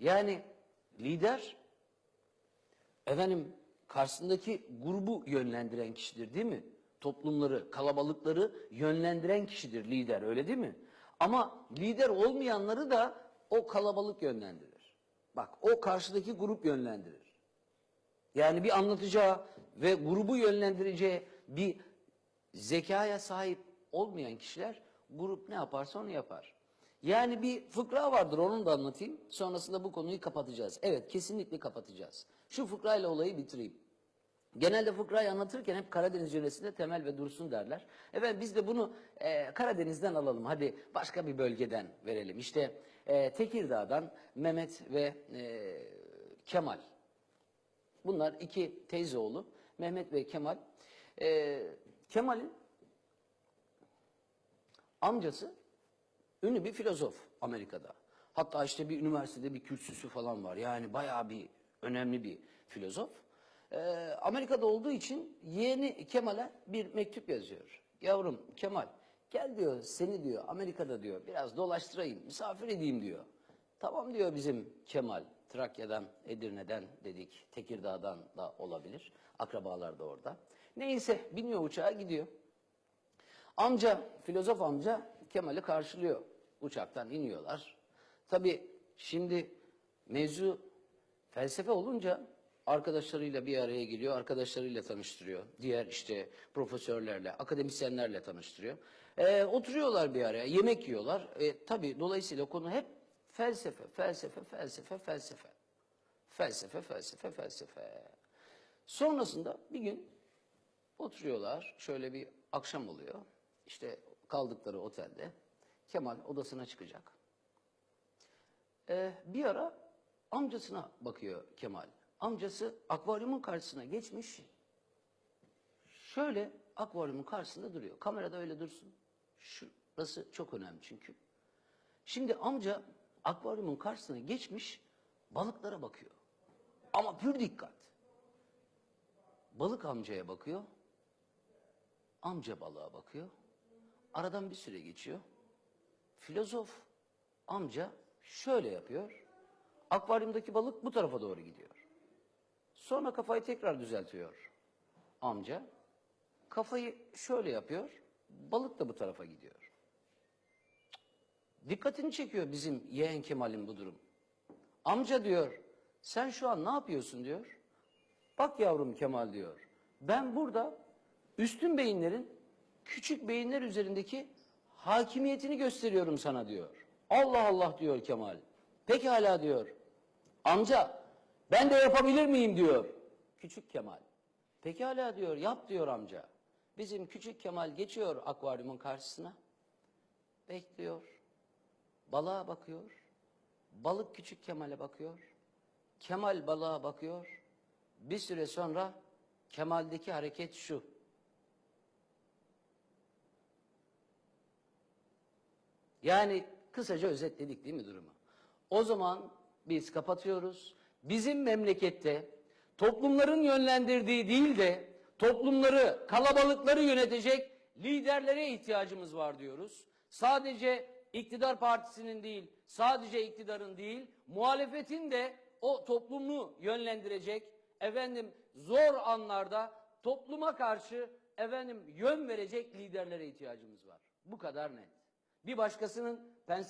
Yani lider efendim karşısındaki grubu yönlendiren kişidir değil mi? Toplumları, kalabalıkları yönlendiren kişidir lider öyle değil mi? Ama lider olmayanları da o kalabalık yönlendirir. Bak o karşıdaki grup yönlendirir. Yani bir anlatacağı ve grubu yönlendireceği bir zekaya sahip olmayan kişiler grup ne yaparsa onu yapar. Yani bir fıkra vardır onu da anlatayım. Sonrasında bu konuyu kapatacağız. Evet kesinlikle kapatacağız. Şu fıkrayla olayı bitireyim. Genelde fıkrayı anlatırken hep Karadeniz yöresinde temel ve dursun derler. Evet biz de bunu e, Karadeniz'den alalım. Hadi başka bir bölgeden verelim. İşte e, Tekirdağ'dan Mehmet ve e, Kemal. Bunlar iki teyze oğlu Mehmet ve Kemal. Ee, Kemal'in amcası ünlü bir filozof Amerika'da. Hatta işte bir üniversitede bir kürsüsü falan var. Yani bayağı bir önemli bir filozof. Ee, Amerika'da olduğu için yeğeni Kemal'e bir mektup yazıyor. Yavrum Kemal gel diyor seni diyor Amerika'da diyor biraz dolaştırayım misafir edeyim diyor. Tamam diyor bizim Kemal. Trakya'dan, Edirne'den dedik, Tekirdağ'dan da olabilir. Akrabalar da orada. Neyse biniyor uçağa gidiyor. Amca, filozof amca Kemal'i karşılıyor. Uçaktan iniyorlar. Tabii şimdi mevzu felsefe olunca arkadaşlarıyla bir araya geliyor, arkadaşlarıyla tanıştırıyor. Diğer işte profesörlerle, akademisyenlerle tanıştırıyor. Ee, oturuyorlar bir araya, yemek yiyorlar. E, tabii dolayısıyla konu hep felsefe, felsefe, felsefe, felsefe. Felsefe, felsefe, felsefe. Sonrasında bir gün oturuyorlar. Şöyle bir akşam oluyor. İşte kaldıkları otelde. Kemal odasına çıkacak. Ee, bir ara amcasına bakıyor Kemal. Amcası akvaryumun karşısına geçmiş. Şöyle akvaryumun karşısında duruyor. Kamerada öyle dursun. Şurası çok önemli çünkü. Şimdi amca akvaryumun karşısına geçmiş balıklara bakıyor. Ama pür dikkat. Balık amcaya bakıyor. Amca balığa bakıyor. Aradan bir süre geçiyor. Filozof amca şöyle yapıyor. Akvaryumdaki balık bu tarafa doğru gidiyor. Sonra kafayı tekrar düzeltiyor amca. Kafayı şöyle yapıyor. Balık da bu tarafa gidiyor. Dikkatini çekiyor bizim yeğen Kemal'in bu durum. Amca diyor, sen şu an ne yapıyorsun diyor. Bak yavrum Kemal diyor. Ben burada üstün beyinlerin küçük beyinler üzerindeki hakimiyetini gösteriyorum sana diyor. Allah Allah diyor Kemal. Pekala diyor. Amca ben de yapabilir miyim diyor. Küçük Kemal. Pekala diyor yap diyor amca. Bizim küçük Kemal geçiyor akvaryumun karşısına. Bekliyor. Balığa bakıyor. Balık küçük Kemal'e bakıyor. Kemal balığa bakıyor. Bir süre sonra Kemal'deki hareket şu. Yani kısaca özetledik değil mi durumu? O zaman biz kapatıyoruz. Bizim memlekette toplumların yönlendirdiği değil de toplumları, kalabalıkları yönetecek liderlere ihtiyacımız var diyoruz. Sadece iktidar partisinin değil, sadece iktidarın değil, muhalefetin de o toplumu yönlendirecek, efendim zor anlarda topluma karşı efendim yön verecek liderlere ihtiyacımız var. Bu kadar net. Bir başkasının pens